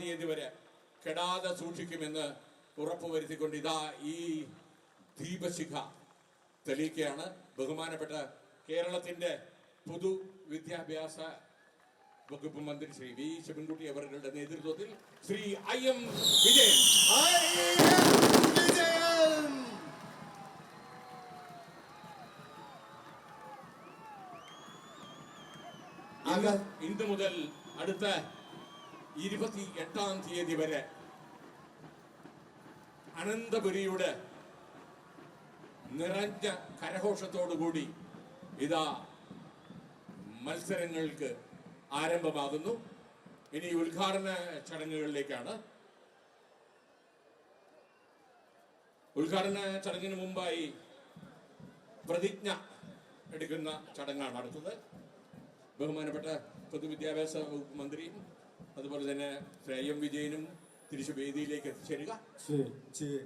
തീയതി വരെ കെടാതെ സൂക്ഷിക്കുമെന്ന് ഉറപ്പുവരുത്തിക്കൊണ്ട് ഇതാ ഈ ദീപശിഖ തെളിയിക്കുകയാണ്. ബഹുമാനപ്പെട്ട കേരളത്തിന്റെ പൊതു വിദ്യാഭ്യാസ വകുപ്പ് മന്ത്രി ശ്രീ വി ശിവൻകുട്ടി അവരുടെ നേതൃത്വത്തിൽ ശ്രീ ഐ എം വിജയൻ. വിജയം ഇന്ന് ഇന്ന് മുതൽ അടുത്ത ഇരുപത്തി എട്ടാം തീയതി വരെ അനന്തപുരിയുടെ നിറഞ്ഞ കരഘോഷത്തോടുകൂടി ഇതാ മത്സരങ്ങൾക്ക് ആരംഭമാകുന്നു. ഇനി ഉദ്ഘാടന ചടങ്ങുകളിലേക്കാണ്. ഉദ്ഘാടന ചടങ്ങിന് മുമ്പായി പ്രതിജ്ഞ എടുക്കുന്ന ചടങ്ങാണ് അടുത്തത് ബഹുമാനപ്പെട്ട പൊതുവിദ്യാഭ്യാസ വകുപ്പ് മന്ത്രിയും അതുപോലെ തന്നെ ശ്രേയം വിജയനും തിരിച്ചു വേദിയിലേക്ക് എത്തിച്ചേരുക. ശരി ശരി.